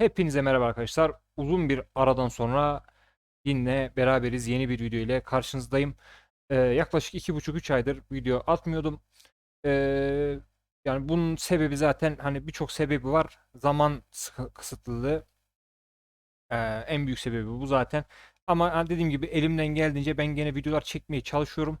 Hepinize merhaba arkadaşlar. Uzun bir aradan sonra yine beraberiz. Yeni bir video ile karşınızdayım. Ee, yaklaşık iki buçuk üç aydır video atmıyordum. Ee, yani bunun sebebi zaten hani birçok sebebi var. Zaman kısıtlılığı ee, en büyük sebebi bu zaten. Ama dediğim gibi elimden geldiğince ben gene videolar çekmeye çalışıyorum.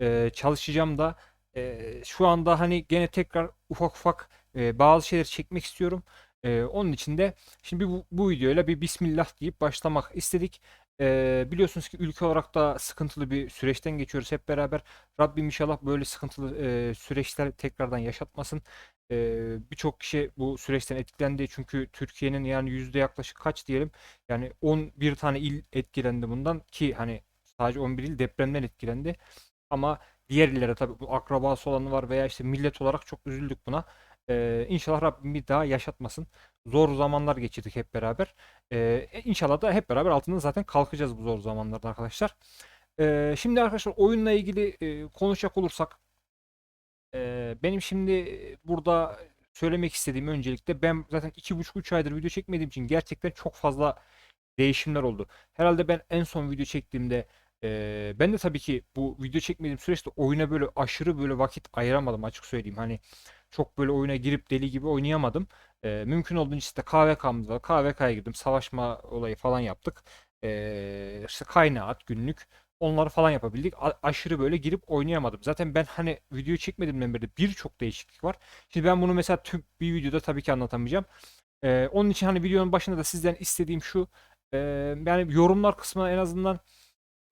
Ee, çalışacağım da. Ee, şu anda hani gene tekrar ufak ufak e, bazı şeyler çekmek istiyorum. Ee, onun için de şimdi bu, bu videoyla bir Bismillah deyip başlamak istedik. Ee, biliyorsunuz ki ülke olarak da sıkıntılı bir süreçten geçiyoruz hep beraber. Rabbim inşallah böyle sıkıntılı e, süreçler tekrardan yaşatmasın. Ee, birçok kişi bu süreçten etkilendi. Çünkü Türkiye'nin yani yüzde yaklaşık kaç diyelim yani 11 tane il etkilendi bundan ki hani sadece 11 il depremden etkilendi. Ama diğer illere tabii bu akrabası olanı var veya işte millet olarak çok üzüldük buna. Ee, inşallah Rabbim bir daha yaşatmasın. Zor zamanlar geçirdik hep beraber. Ee, inşallah da hep beraber altından zaten kalkacağız bu zor zamanlarda arkadaşlar. Ee, şimdi arkadaşlar oyunla ilgili e, konuşacak olursak e, benim şimdi burada söylemek istediğim öncelikle ben zaten iki buçuk üç aydır video çekmediğim için gerçekten çok fazla değişimler oldu. Herhalde ben en son video çektiğimde e, ben de tabii ki bu video çekmediğim süreçte oyuna böyle aşırı böyle vakit ayıramadım açık söyleyeyim. Hani çok böyle oyuna girip deli gibi oynayamadım. E, mümkün olduğunca işte KVK'mız var. KVK'ya girdim. Savaşma olayı falan yaptık. E, işte kaynaat günlük. Onları falan yapabildik. A- aşırı böyle girip oynayamadım. Zaten ben hani video çekmediğimden beri birçok değişiklik var. Şimdi ben bunu mesela tüm bir videoda tabii ki anlatamayacağım. E, onun için hani videonun başında da sizden istediğim şu. e, yani yorumlar kısmına en azından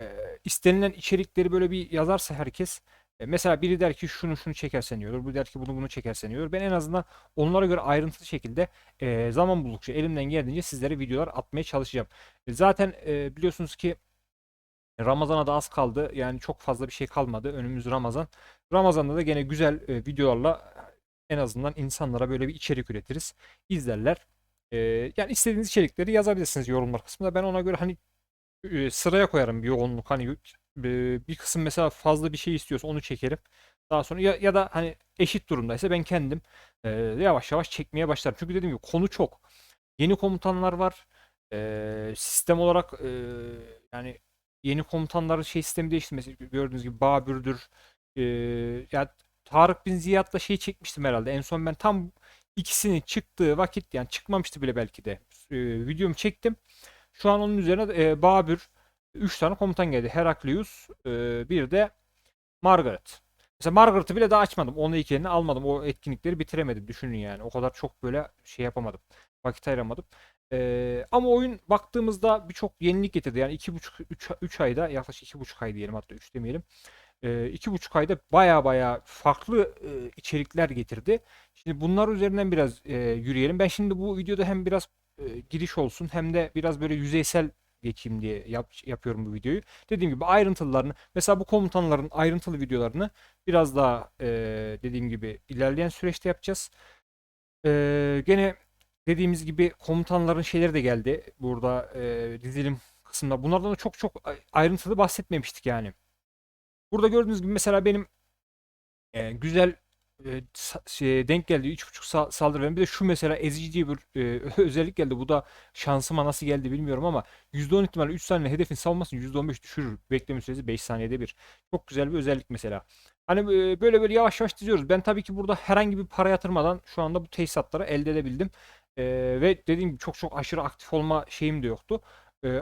e, istenilen içerikleri böyle bir yazarsa herkes e, mesela biri der ki şunu şunu çekersen iyi olur. Bu der ki bunu bunu çekersen iyi olur. Ben en azından onlara göre ayrıntılı şekilde e, zaman buldukça elimden geldiğince sizlere videolar atmaya çalışacağım. E, zaten biliyorsunuz ki Ramazan'a da az kaldı. Yani çok fazla bir şey kalmadı. Önümüz Ramazan. Ramazan'da da gene güzel videolarla en azından insanlara böyle bir içerik üretiriz. İzlerler. Yani istediğiniz içerikleri yazabilirsiniz yorumlar kısmında. Ben ona göre hani sıraya koyarım bir yoğunluk. Hani bir kısım mesela fazla bir şey istiyorsa onu çekerim. Daha sonra ya, ya da hani eşit durumdaysa ben kendim e, yavaş yavaş çekmeye başlarım. Çünkü dediğim gibi konu çok. Yeni komutanlar var. E, sistem olarak e, yani yeni komutanların şey sistemi değişti. Mesela gördüğünüz gibi Babür'dür. E, ya Tarık bin Ziyad'la şey çekmiştim herhalde. En son ben tam ikisinin çıktığı vakit yani çıkmamıştı bile belki de. E, videomu çektim. Şu an onun üzerine e, Babür 3 tane komutan geldi. Heraklius, e, bir de Margaret. Mesela Margaret'ı bile daha açmadım. Onu iki eline almadım. O etkinlikleri bitiremedim. Düşünün yani. O kadar çok böyle şey yapamadım. Vakit ayıramadım. E, ama oyun baktığımızda birçok yenilik getirdi. Yani 2,5-3 ayda yaklaşık 2,5 ay diyelim hatta 3 demeyelim. E, iki buçuk ayda baya baya farklı e, içerikler getirdi. Şimdi bunlar üzerinden biraz e, yürüyelim. Ben şimdi bu videoda hem biraz e, giriş olsun hem de biraz böyle yüzeysel geçeyim diye yap, yapıyorum bu videoyu. Dediğim gibi ayrıntılarını mesela bu komutanların ayrıntılı videolarını biraz daha e, dediğim gibi ilerleyen süreçte yapacağız. E, gene dediğimiz gibi komutanların şeyleri de geldi burada e, dizilim kısmında. Bunlardan da çok çok ayrıntılı bahsetmemiştik yani. Burada gördüğünüz gibi mesela benim e, güzel denk geldi 3.5 sa- saldırı veren. Bir de şu mesela ezici diye bir özellik geldi. Bu da şansıma nasıl geldi bilmiyorum ama %10 ihtimalle 3 saniye hedefin savunmasını %15 düşürür. Bekleme süresi 5 saniyede bir. Çok güzel bir özellik mesela. Hani böyle böyle yavaş yavaş diziyoruz. Ben tabii ki burada herhangi bir para yatırmadan şu anda bu tesisatları elde edebildim. Ve dediğim gibi çok çok aşırı aktif olma şeyim de yoktu.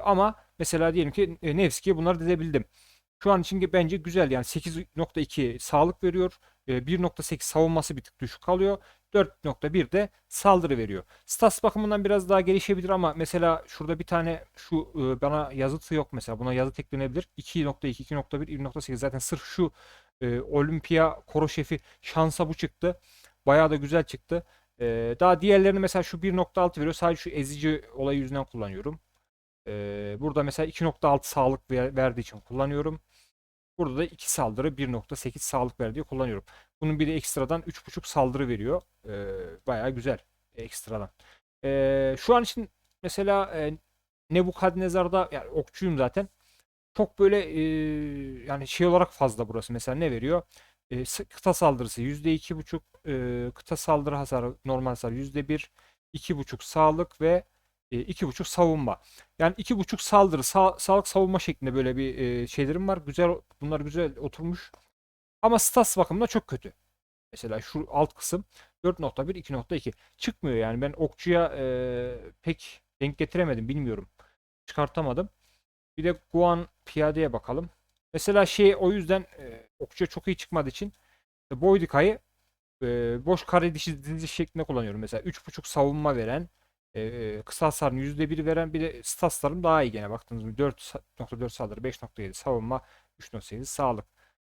Ama mesela diyelim ki e, Nevski'ye bunları dizebildim. Şu an için bence güzel yani 8.2 sağlık veriyor. E, 1.8 savunması bir tık düşük kalıyor. 4.1 de saldırı veriyor. Stats bakımından biraz daha gelişebilir ama mesela şurada bir tane şu e, bana yazıtı yok mesela. Buna yazıt eklenebilir. 2.2, 2.1, 1.8 zaten sırf şu e, Olimpiya koro şefi şansa bu çıktı. Bayağı da güzel çıktı. E, daha diğerlerini mesela şu 1.6 veriyor. Sadece şu ezici olayı yüzünden kullanıyorum. E, burada mesela 2.6 sağlık ver- verdiği için kullanıyorum. Burada da 2 saldırı 1.8 sağlık ver diye kullanıyorum. Bunun bir de ekstradan 3.5 saldırı veriyor. Ee, bayağı güzel ekstradan. Ee, şu an için mesela e, Nebukadnezar'da yani okçuyum zaten. Çok böyle e, yani şey olarak fazla burası. Mesela ne veriyor? E, kıta saldırısı %2.5 e, kıta saldırı hasarı normal hasar %1 2.5 sağlık ve e, iki buçuk savunma. Yani iki buçuk saldırı, sa- sağlık savunma şeklinde böyle bir e, şeylerim var. Güzel, bunlar güzel oturmuş. Ama stats bakımından çok kötü. Mesela şu alt kısım 4.1, 2.2 çıkmıyor yani. Ben okçuya e, pek denk getiremedim, bilmiyorum. Çıkartamadım. Bir de Guan piyadeye bakalım. Mesela şey o yüzden e, okçuya çok iyi çıkmadığı için e, Boydika'yı e, boş kare dişi dizi şeklinde kullanıyorum. Mesela 3.5 savunma veren, kısa hasarın %1 veren bir de statslarım daha iyi gene baktığınız gibi 4.4 saldırı, 5.7 savunma, 3.8 sağlık.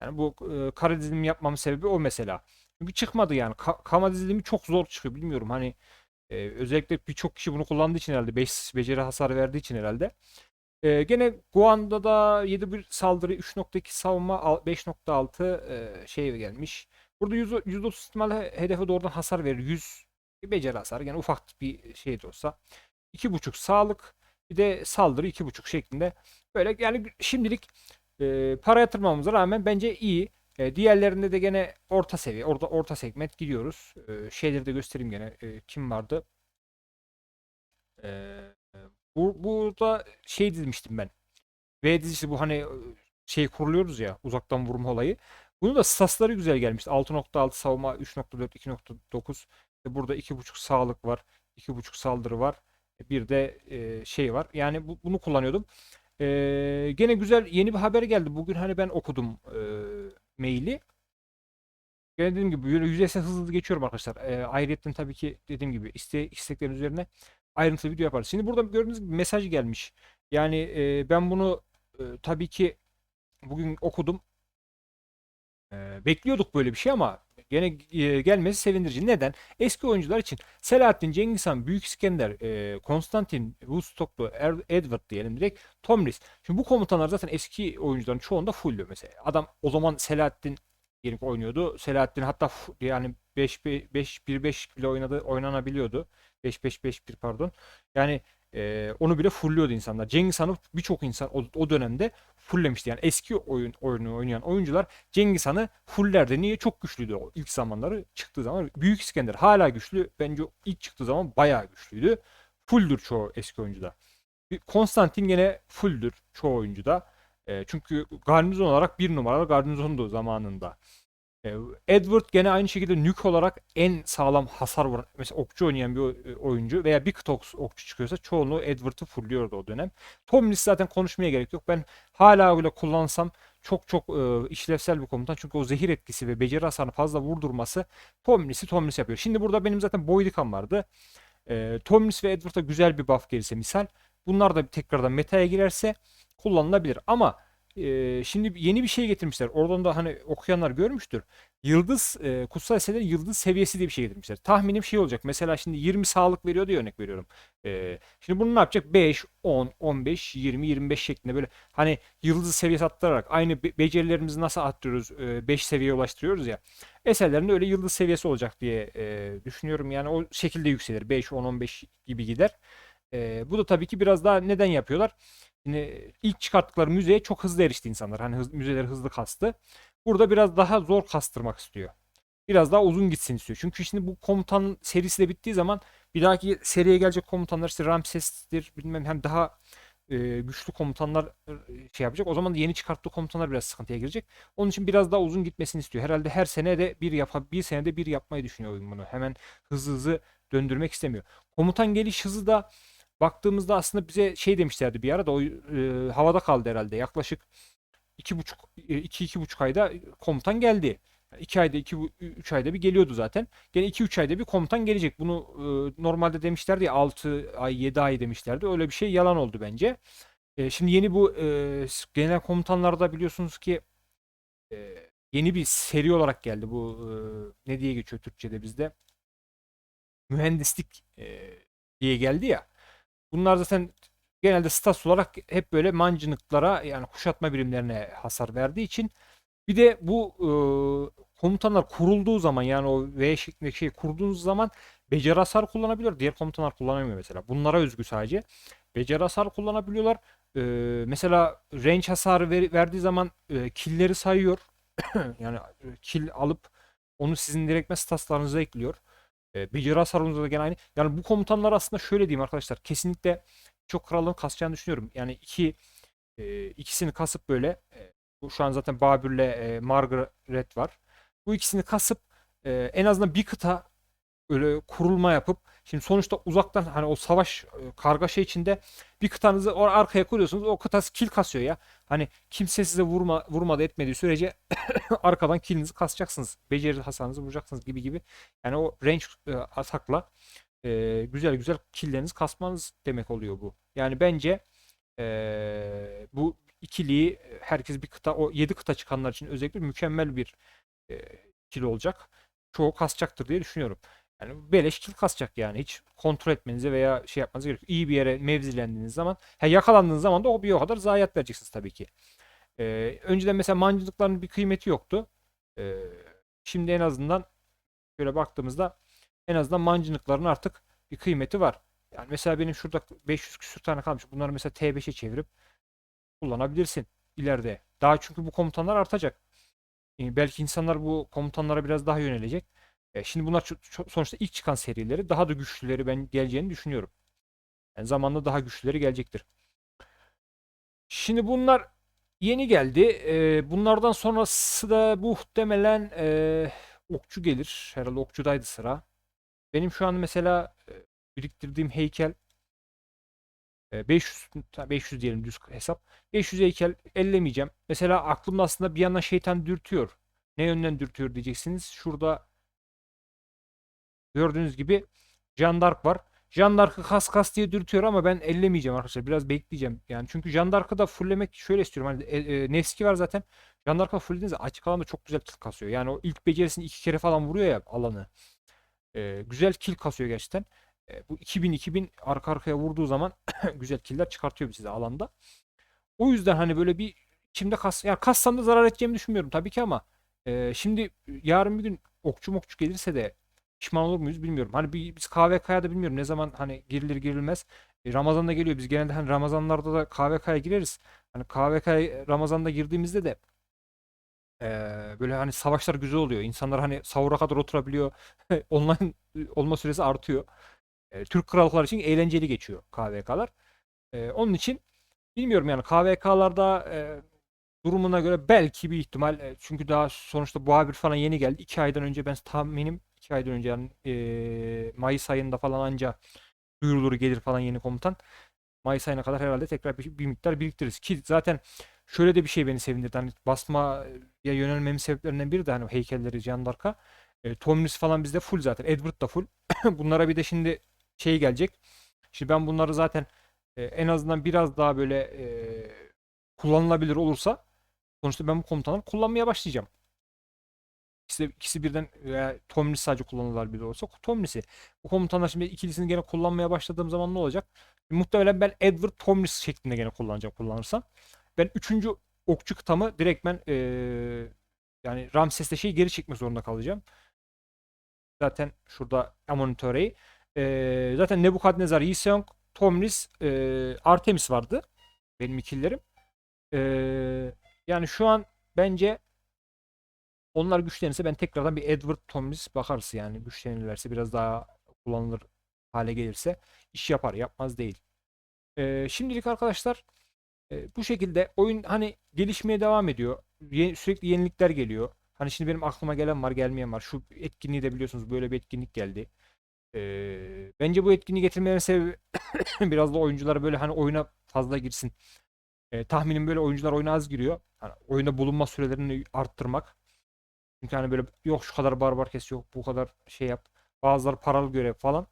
Yani bu e, kare dizilimi yapmamın sebebi o mesela. Çünkü çıkmadı yani. Ka kama dizilimi çok zor çıkıyor. Bilmiyorum hani e, özellikle birçok kişi bunu kullandığı için herhalde 5 beceri hasarı verdiği için herhalde. E, gene Guan'da da 7.1 saldırı 3.2 savunma al- 5.6 e, şey gelmiş. Burada 100, %30 ihtimalle hedefe doğrudan hasar verir. 100 bir beceri hasarı. Yani ufak bir şey de olsa. 2.5 sağlık bir de saldırı 2.5 şeklinde. Böyle yani şimdilik e, para yatırmamıza rağmen bence iyi. E, diğerlerinde de gene orta seviye, orta orta segment gidiyoruz. E, şeyleri de göstereyim gene. E, kim vardı? E, bu burada şey demiştim ben. V dizisi bu hani şey kuruluyoruz ya uzaktan vurma olayı. Bunu da statsları güzel gelmişti. 6.6 savunma, 3.4, 2.9. E, Burada 2.5 sağlık var. 2.5 saldırı var. E, Bir de e, şey var. Yani bu, bunu kullanıyordum. E, gene güzel yeni bir haber geldi. Bugün hani ben okudum e, maili. Gene dediğim gibi yüzeysel hızlı geçiyorum arkadaşlar. E, ayrıyetten tabii ki dediğim gibi iste, isteklerin üzerine ayrıntılı video yaparız. Şimdi burada gördüğünüz gibi mesaj gelmiş. Yani e, ben bunu e, tabii ki bugün okudum. E, bekliyorduk böyle bir şey ama gene e, gelmesi sevindirici. Neden? Eski oyuncular için Selahattin, Cengiz Han, Büyük İskender, e, Konstantin, Woodstock'lu, Er- Edward diyelim direkt, Tomris. Şimdi bu komutanlar zaten eski oyuncuların çoğunda fullü mesela. Adam o zaman Selahattin diyelim oynuyordu. Selahattin hatta yani 5-1-5 bile oynadı, oynanabiliyordu. 5-5-5-1 pardon. Yani e, onu bile fulluyordu insanlar. Cengiz Han'ı birçok insan o, o dönemde fulllemişti. Yani eski oyun oyunu oynayan oyuncular Cengiz Han'ı fullerdi. Niye? Çok güçlüydü o ilk zamanları çıktığı zaman. Büyük İskender hala güçlü. Bence ilk çıktığı zaman bayağı güçlüydü. Fulldür çoğu eski oyuncuda. Konstantin gene fulldür çoğu oyuncuda. E, çünkü garnizon olarak bir numaralı garnizondu zamanında. E, Edward gene aynı şekilde nük olarak en sağlam hasar vuran mesela okçu oynayan bir e, oyuncu veya bir ok- okçu çıkıyorsa çoğunluğu Edward'ı fullüyordu o dönem. Tomlis zaten konuşmaya gerek yok. Ben hala öyle kullansam çok çok e, işlevsel bir komutan. Çünkü o zehir etkisi ve beceri hasarını fazla vurdurması Tomlis'i Tomlis yapıyor. Şimdi burada benim zaten Boydikan vardı. E, Tomlis ve Edward'a güzel bir buff gelirse misal bunlar da tekrardan meta'ya girerse kullanılabilir. Ama e, şimdi yeni bir şey getirmişler. Oradan da hani okuyanlar görmüştür. Yıldız, e, kutsal eserlerin yıldız seviyesi diye bir şey getirmişler. Tahminim şey olacak. Mesela şimdi 20 sağlık veriyor diye örnek veriyorum. E, şimdi bunu ne yapacak? 5, 10, 15, 20, 25 şeklinde böyle hani yıldız seviyesi attırarak aynı be- becerilerimizi nasıl arttırıyoruz? 5 seviyeye ulaştırıyoruz ya. Eserlerinde öyle yıldız seviyesi olacak diye e, düşünüyorum. Yani o şekilde yükselir. 5, 10, 15 gibi gider. E, bu da tabii ki biraz daha neden yapıyorlar? Yine ilk çıkarttıkları müzeye çok hızlı erişti insanlar. Hani hız, müzeleri hızlı kastı. Burada biraz daha zor kastırmak istiyor. Biraz daha uzun gitsin istiyor. Çünkü şimdi bu komutan serisi de bittiği zaman bir dahaki seriye gelecek komutanlar işte Ramses'tir bilmem hem daha e, güçlü komutanlar e, şey yapacak. O zaman da yeni çıkarttığı komutanlar biraz sıkıntıya girecek. Onun için biraz daha uzun gitmesini istiyor. Herhalde her sene de bir yapa bir senede bir yapmayı düşünüyor oyun bunu. Hemen hızlı hızlı döndürmek istemiyor. Komutan geliş hızı da baktığımızda aslında bize şey demişlerdi bir ara da o e, havada kaldı herhalde. Yaklaşık iki buçuk e, iki iki buçuk ayda komutan geldi. Yani iki ayda iki bu- üç ayda bir geliyordu zaten. Gene iki üç ayda bir komutan gelecek. Bunu e, normalde demişlerdi ya 6 ay 7 ay demişlerdi. Öyle bir şey yalan oldu bence. E, şimdi yeni bu e, genel komutanlarda biliyorsunuz ki e, yeni bir seri olarak geldi. Bu e, ne diye geçiyor Türkçe'de bizde? Mühendislik e, diye geldi ya. Bunlar zaten genelde stas olarak hep böyle mancınıklara yani kuşatma birimlerine hasar verdiği için bir de bu e, komutanlar kurulduğu zaman yani o V şeklindeki şey kurduğunuz zaman beceri hasar kullanabiliyor. Diğer komutanlar kullanamıyor mesela. Bunlara özgü sadece. Beceri hasar kullanabiliyorlar. E, mesela range hasarı ver- verdiği zaman e, kill'leri sayıyor. yani e, kill alıp onu sizin direktme statslarınıza ekliyor. E, beceri hasarımızda da gene aynı. Yani bu komutanlar aslında şöyle diyeyim arkadaşlar. Kesinlikle çok krallığın kasacağını düşünüyorum. Yani iki e, ikisini kasıp böyle e, bu şu an zaten Babür'le e, Margaret var. Bu ikisini kasıp e, en azından bir kıta öyle kurulma yapıp şimdi sonuçta uzaktan hani o savaş e, kargaşa içinde bir kıtanızı or arkaya kuruyorsunuz. O kıtası kill kasıyor ya. Hani kimse size vurma vurmadı etmediği sürece arkadan killinizi kasacaksınız. Beceri hasarınızı vuracaksınız gibi gibi. Yani o range e, atakla e, güzel güzel killlerinizi kasmanız demek oluyor bu. Yani bence e, bu ikiliyi herkes bir kıta o 7 kıta çıkanlar için özellikle mükemmel bir e, ikili olacak. Çoğu kasacaktır diye düşünüyorum. Yani beleş kill kasacak yani. Hiç kontrol etmenize veya şey yapmanıza gerek yok. İyi bir yere mevzilendiğiniz zaman, he, yakalandığınız zaman da o bir o kadar zayiat vereceksiniz tabii ki. Ee, önceden mesela mancınıkların bir kıymeti yoktu. Ee, şimdi en azından şöyle baktığımızda en azından mancınıkların artık bir kıymeti var. Yani mesela benim şurada 500 küsür tane kalmış. Bunları mesela T5'e çevirip kullanabilirsin ileride. Daha çünkü bu komutanlar artacak. Ee, belki insanlar bu komutanlara biraz daha yönelecek. E, şimdi bunlar çok, çok- sonuçta ilk çıkan serileri daha da güçlüleri ben geleceğini düşünüyorum. Yani zamanla daha güçlüleri gelecektir. Şimdi bunlar yeni geldi. E, bunlardan sonrası da muhtemelen e, okçu gelir. Herhalde okçudaydı sıra. Benim şu an mesela biriktirdiğim heykel e, 500 ta- 500 diyelim düz hesap. 500 heykel ellemeyeceğim. Mesela aklımda aslında bir yandan şeytan dürtüyor. Ne yönden dürtüyor diyeceksiniz. Şurada Gördüğünüz gibi Jean d'Arc var. Jean d'Arc'ı kas kas diye dürtüyor ama ben ellemeyeceğim arkadaşlar. Biraz bekleyeceğim. Yani çünkü Jean d'Arc'ı da fulllemek şöyle istiyorum. Hani e, e, Nevski var zaten. Jean d'Arc'ı fulllediğinizde açık alanda çok güzel kill kasıyor. Yani o ilk becerisini iki kere falan vuruyor ya alanı. E, güzel kill kasıyor gerçekten. E, bu 2000-2000 arka arkaya vurduğu zaman güzel killer çıkartıyor size alanda. O yüzden hani böyle bir içimde kas yani kassam da zarar edeceğimi düşünmüyorum tabii ki ama e, şimdi yarın bir gün okçu mokçu gelirse de pişman olur muyuz bilmiyorum. Hani bir, biz KVK'ya da bilmiyorum ne zaman hani girilir girilmez. E, Ramazan'da geliyor. Biz genelde hani Ramazanlarda da KVK'ya gireriz. Hani KVK'ya Ramazan'da girdiğimizde de e, böyle hani savaşlar güzel oluyor. İnsanlar hani sahura kadar oturabiliyor. Online olma süresi artıyor. E, Türk krallıkları için eğlenceli geçiyor KVK'lar. E, onun için bilmiyorum yani KVK'larda e, durumuna göre belki bir ihtimal e, çünkü daha sonuçta bu haber falan yeni geldi. 2 aydan önce ben tahminim 2 aydan önce yani e, Mayıs ayında falan anca duyurulur gelir falan yeni komutan. Mayıs ayına kadar herhalde tekrar bir, bir miktar biriktiririz. Ki zaten şöyle de bir şey beni sevindirdi. Hani basmaya yönelmemin sebeplerinden biri de hani heykelleri Jean d'Arc'a. E, Tomris falan bizde full zaten. Edward da full. Bunlara bir de şimdi şey gelecek. Şimdi ben bunları zaten e, en azından biraz daha böyle e, kullanılabilir olursa sonuçta ben bu komutanları kullanmaya başlayacağım. İkisi, ikisi birden veya Tomris sadece kullanılabilir olsa Tomris'i. Bu komutanlar şimdi ikilisini gene kullanmaya başladığım zaman ne olacak? Muhtemelen ben Edward Tomris şeklinde gene kullanacağım kullanırsam. Ben üçüncü okçu kıtamı direkt ben eee yani Ramses'te şeyi geri çekmek zorunda kalacağım. Zaten şurada Amonitore'yi. Eee zaten Nebukadnezar, Yiseong, Tomris, eee, Artemis vardı. Benim ikililerim. Eee, yani şu an bence onlar güçlenirse ben tekrardan bir Edward Tomris bakarız yani güçlenirlerse biraz daha kullanılır hale gelirse iş yapar yapmaz değil. Ee, şimdilik arkadaşlar e, bu şekilde oyun hani gelişmeye devam ediyor. Ye- sürekli yenilikler geliyor. Hani şimdi benim aklıma gelen var gelmeyen var. Şu etkinliği de biliyorsunuz böyle bir etkinlik geldi. Ee, bence bu etkinliği getirmenin sebebi biraz da oyuncular böyle hani oyuna fazla girsin. Ee, tahminim böyle oyuncular oyuna az giriyor. Hani oyunda bulunma sürelerini arttırmak. Çünkü hani böyle yok şu kadar barbar kes yok bu kadar şey yap. Bazıları paralı görev falan.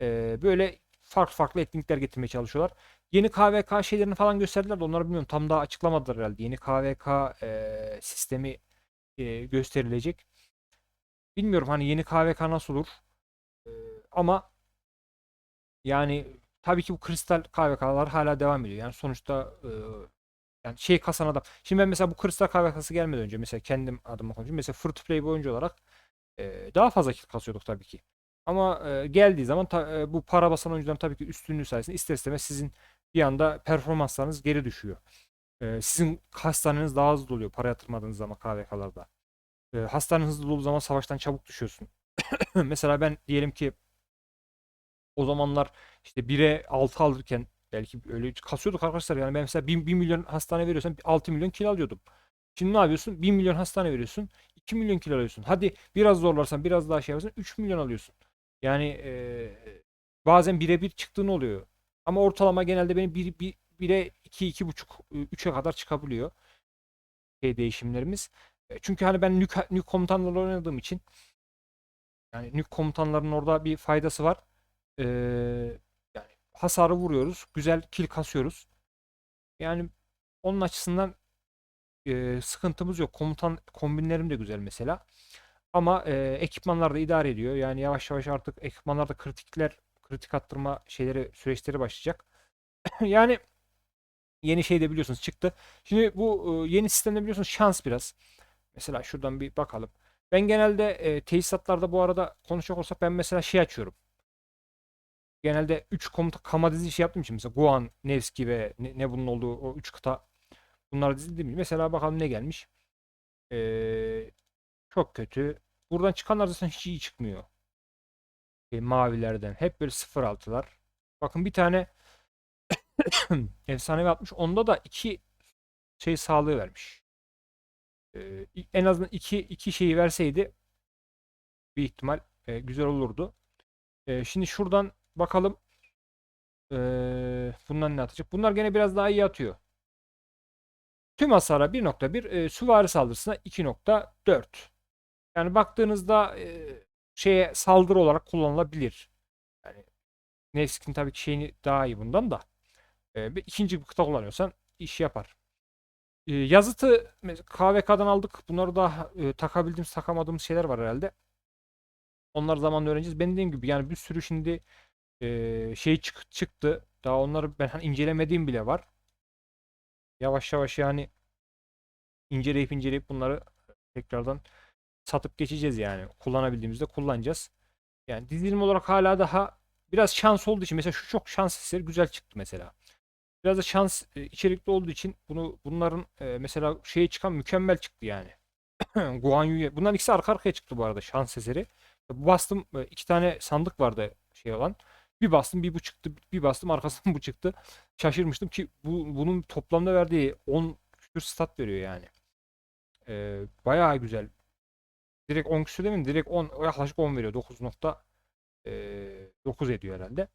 Ee, böyle farklı farklı etkinlikler getirmeye çalışıyorlar. Yeni KVK şeylerini falan gösterdiler de onları bilmiyorum. Tam daha açıklamadılar herhalde. Yeni KVK e, sistemi e, gösterilecek. Bilmiyorum hani yeni KVK nasıl olur. E, ama yani tabii ki bu kristal KVK'lar hala devam ediyor. Yani sonuçta yani şey kasan adam. Şimdi ben mesela bu kristal KVK'sı gelmeden önce mesela kendim adıma konuşayım. Mesela free to play bir oyuncu olarak e, daha fazla kill kasıyorduk tabii ki. Ama e, geldiği zaman ta- e, bu para basan oyuncuların tabii ki üstünlüğü sayesinde ister istemez sizin bir anda performanslarınız geri düşüyor. E, sizin hastaneniz daha hızlı oluyor para yatırmadığınız zaman KVK'larda. E, hastanen hızlı olduğu zaman savaştan çabuk düşüyorsun. Mesela ben diyelim ki o zamanlar işte 1'e 6 alırken belki öyle kasıyorduk arkadaşlar. Yani ben mesela 1, milyon hastane veriyorsam 6 milyon kilo alıyordum. Şimdi ne yapıyorsun? 1 milyon hastane veriyorsun. 2 milyon kilo alıyorsun. Hadi biraz zorlarsan biraz daha şey yaparsan 3 milyon alıyorsun. Yani e, bazen birebir çıktığın oluyor. Ama ortalama genelde benim 1, 1, 1'e 2, 2,5, 3'e kadar çıkabiliyor şey değişimlerimiz. E, Çünkü hani ben nük, nük komutanlarla oynadığım için yani nük komutanların orada bir faydası var. Ee, hasarı vuruyoruz. Güzel kill kasıyoruz. Yani onun açısından e, sıkıntımız yok. Komutan kombinlerim de güzel mesela. Ama e, ekipmanlar da idare ediyor. Yani yavaş yavaş artık ekipmanlarda kritikler, kritik attırma şeyleri, süreçleri başlayacak. yani yeni şey de biliyorsunuz çıktı. Şimdi bu e, yeni sistemde biliyorsunuz şans biraz. Mesela şuradan bir bakalım. Ben genelde e, tesisatlarda bu arada konuşacak olsak ben mesela şey açıyorum. Genelde 3 komuta kama dizi şey yaptığım için mesela Guan, Nevski ve ne, ne bunun olduğu o 3 kıta bunlar dizildiğim için. Mesela bakalım ne gelmiş. Ee, çok kötü. Buradan çıkanlar zaten hiç iyi çıkmıyor. E, mavilerden. Hep böyle 0.6'lar. Bakın bir tane efsanevi atmış. Onda da iki şey sağlığı vermiş. Ee, en azından iki, iki şeyi verseydi bir ihtimal e, güzel olurdu. E, şimdi şuradan bakalım e, bundan ne atacak? Bunlar gene biraz daha iyi atıyor. Tüm hasara 1.1, e, süvari saldırısına 2.4. Yani baktığınızda e, şeye saldırı olarak kullanılabilir. Yani Nevskin tabii ki şeyini daha iyi bundan da. E, ikinci bir kıta kullanıyorsan iş yapar. E, yazıtı KVK'dan aldık. Bunları da e, takabildiğimiz takamadığımız şeyler var herhalde. Onlar zamanla öğreneceğiz. Ben dediğim gibi yani bir sürü şimdi e, şey çık çıktı. Daha onları ben hani incelemediğim bile var. Yavaş yavaş yani inceleyip inceleyip bunları tekrardan satıp geçeceğiz yani. Kullanabildiğimizde kullanacağız. Yani dizilim olarak hala daha biraz şans olduğu için mesela şu çok şans eseri güzel çıktı mesela. Biraz da şans e, içerikli olduğu için bunu bunların e, mesela şeye çıkan mükemmel çıktı yani. Guan Yu'ya. Bunların ikisi arka arkaya çıktı bu arada şans eseri. Bastım e, iki tane sandık vardı şey olan. Bir bastım bir bu çıktı. Bir bastım arkasından bu çıktı. Şaşırmıştım ki bu bunun toplamda verdiği 10 küsür stat veriyor yani. Ee, bayağı güzel. Direkt 10 küsür değil? Direkt 10 yaklaşık 10 veriyor. 9.9 ediyor herhalde.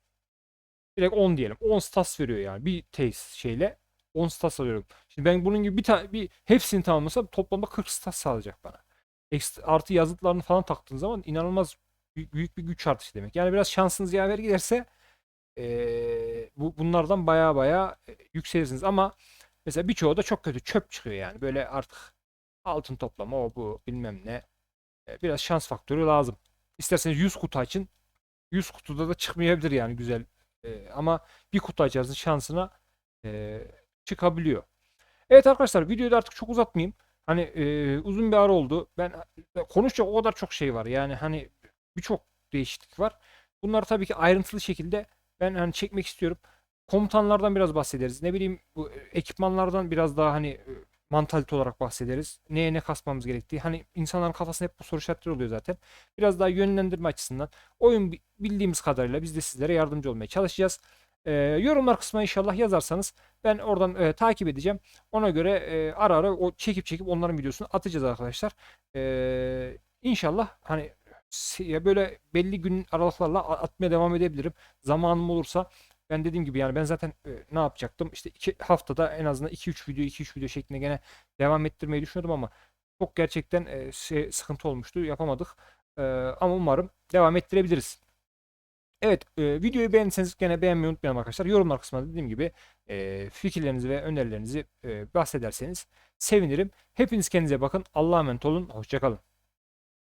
Direkt 10 diyelim. 10 stats veriyor yani. Bir taste şeyle 10 stats alıyorum. Şimdi ben bunun gibi bir tane bir hepsini tamamlasam toplamda 40 stats sağlayacak bana. Ekstra, artı yazıtlarını falan taktığın zaman inanılmaz büyük, bir güç artışı demek. Yani biraz şansınız yaver giderse ee, bu bunlardan baya baya yükselirsiniz ama mesela birçoğu da çok kötü çöp çıkıyor yani. Böyle artık altın toplama o bu bilmem ne. E, biraz şans faktörü lazım. İsterseniz 100 kutu açın. 100 kutuda da çıkmayabilir yani güzel. E, ama bir kutu açarsın şansına e, çıkabiliyor. Evet arkadaşlar videoyu da artık çok uzatmayayım. Hani e, uzun bir ara oldu. Ben konuşacak o kadar çok şey var. Yani hani birçok değişiklik var. Bunları tabii ki ayrıntılı şekilde ben hani çekmek istiyorum. Komutanlardan biraz bahsederiz. Ne bileyim bu ekipmanlardan biraz daha hani mantalite olarak bahsederiz. Neye ne kasmamız gerektiği. Hani insanların kafasında hep bu soru işaretleri oluyor zaten. Biraz daha yönlendirme açısından oyun bildiğimiz kadarıyla biz de sizlere yardımcı olmaya çalışacağız. E, yorumlar kısmına inşallah yazarsanız ben oradan e, takip edeceğim. Ona göre e, ara ara o çekip çekip onların videosunu atacağız arkadaşlar. E, inşallah hani ya böyle belli gün aralıklarla atmaya devam edebilirim. Zamanım olursa ben dediğim gibi yani ben zaten e, ne yapacaktım? İşte iki haftada en azından 2-3 video 2-3 video şeklinde gene devam ettirmeyi düşünüyordum ama çok gerçekten e, şey, sıkıntı olmuştu. Yapamadık. E, ama umarım devam ettirebiliriz. Evet, e, videoyu beğendiyseniz gene beğenmeyi unutmayalım arkadaşlar. Yorumlar kısmında dediğim gibi e, fikirlerinizi ve önerilerinizi e, bahsederseniz sevinirim. Hepiniz kendinize bakın. Allah'a emanet olun. Hoşçakalın.